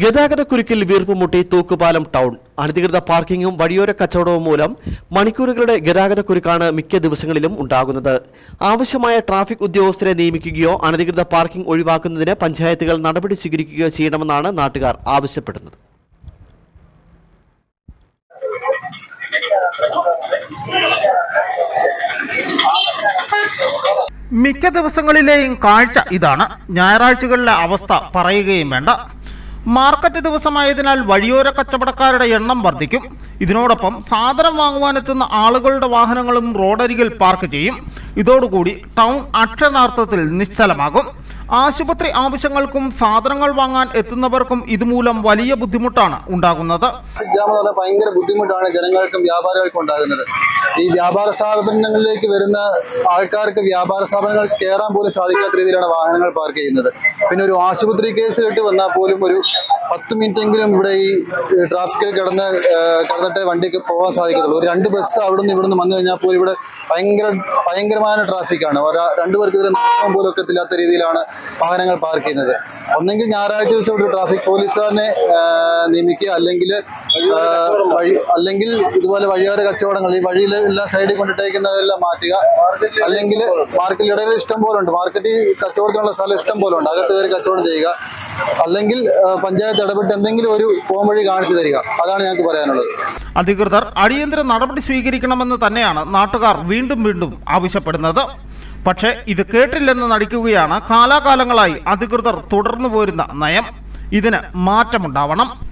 ഗതാഗതക്കുരുക്കിൽ വീർപ്പുമുട്ടി തൂക്കുപാലം town. അനധികൃത പാർക്കിങ്ങും വഴിയോര കച്ചവടവും മൂലം മണിക്കൂറുകളുടെ ഗതാഗതക്കുരുക്കാണ് മിക്ക ദിവസങ്ങളിലും ഉണ്ടാകുന്നത്. ആവശ്യമായ ട്രാഫിക് ഉദ്യോഗസ്ഥരെ നിയമിക്കുകയോ അനധികൃത പാർക്കിംഗ് ഒഴിവാക്കുന്നതിന് പഞ്ചായത്തുകൾ നടപടി സ്വീകരിക്കുകയോ ചെയ്യണമെന്നാണ് നാട്ടുകാർ ആവശ്യപ്പെടുന്നത്. മിക്ക ദിവസങ്ങളിലെയും കാഴ്ച ഇതാണ്. ഞായറാഴ്ചകളിലെ അവസ്ഥ പറയുകയും വേണ്ട. മാർക്കറ്റ് ദിവസമായതിനാൽ വഴിയോര കച്ചവടക്കാരുടെ എണ്ണം വർദ്ധിക്കും. ഇതിനോടൊപ്പം സാധനം വാങ്ങുവാനെത്തുന്ന ആളുകളുടെ വാഹനങ്ങളും റോഡരികിൽ പാർക്ക് ചെയ്യും. ഇതോടുകൂടി ടൗൺ അക്ഷരാർത്ഥത്തിൽ നിശ്ചലമാകും. ആശുപത്രി ആവശ്യങ്ങൾക്കും സാധനങ്ങൾ വാങ്ങാൻ എത്തുന്നവർക്കും ഇതുമൂലം വലിയ ബുദ്ധിമുട്ടാണ് ഉണ്ടാകുന്നത്. ഭയങ്കര ബുദ്ധിമുട്ടാണ് ജനങ്ങൾക്കും വ്യാപാരികൾക്കും ഉണ്ടാകുന്നത്. ഈ വ്യാപാര സ്ഥാപനങ്ങളിലേക്ക് വരുന്ന ആൾക്കാർക്ക് വ്യാപാര സ്ഥാപനങ്ങൾ കയറാൻ പോലും സാധിക്കാത്ത രീതിയിലാണ് വാഹനങ്ങൾ പാർക്ക് ചെയ്യുന്നത്. പിന്നെ ഒരു ആശുപത്രി കേസ് കേട്ട് വന്നാൽ പോലും ഒരു പത്ത് മിനിറ്റെങ്കിലും ഇവിടെ ഈ ട്രാഫിക്കിൽ കിടന്ന് കിടന്നിട്ടേ വണ്ടിക്ക് പോകാൻ സാധിക്കത്തുള്ളൂ. ഒരു രണ്ട് ബസ് അവിടുന്ന് ഇവിടുന്ന് വന്നു കഴിഞ്ഞാൽ പോലും ഇവിടെ ഭയങ്കര ഭയങ്കരമായ ട്രാഫിക്കാണ്. രണ്ടു പേർക്ക് ഇതിൽ നടക്കാൻ പോലും ഒക്കത്തില്ലാത്ത രീതിയിലാണ് വാഹനങ്ങൾ പാർക്ക് ചെയ്യുന്നത്. ഒന്നെങ്കിൽ ഞായറാഴ്ച ദിവസം ഒരു ട്രാഫിക് പോലീസുകാരനെ നിയമിക്കുക. അല്ലെങ്കിൽ വഴി അല്ലെങ്കിൽ ഇതുപോലെ വഴിയോര കച്ചവടങ്ങൾ ഈ വഴിയിൽ എല്ലാ സൈഡിൽ കൊണ്ടിട്ടേക്കുന്നതെല്ലാം മാറ്റുക. അല്ലെങ്കിൽ മാർക്കറ്റിൽ ഇടയിൽ ഇഷ്ടം പോലെ ഉണ്ട്. മാർക്കറ്റിൽ കച്ചവടത്തിനുള്ള സ്ഥലം ഇഷ്ടം പോലെ ഉണ്ട്. അകത്ത് കയറി കച്ചവടം ചെയ്യുക. അല്ലെങ്കിൽ പഞ്ചായത്ത് ഇടപെട്ട് എന്തെങ്കിലും ഒരു പോംവഴി കാണിച്ചു തരിക. അതാണ് ഞങ്ങൾക്ക് പറയാനുള്ളത്. അധികൃതർ അടിയന്തര നടപടി സ്വീകരിക്കണമെന്ന് തന്നെയാണ് നാട്ടുകാർ വീണ്ടും വീണ്ടും ആവശ്യപ്പെടുന്നത്. പക്ഷേ ഇത് കേട്ടില്ലെന്ന് നടിക്കുകയാണ്. കാലാകാലങ്ങളായി അധികൃതർ തുടർന്നു പോരുന്ന നയം. ഇതിന് മാറ്റമുണ്ടാവണം.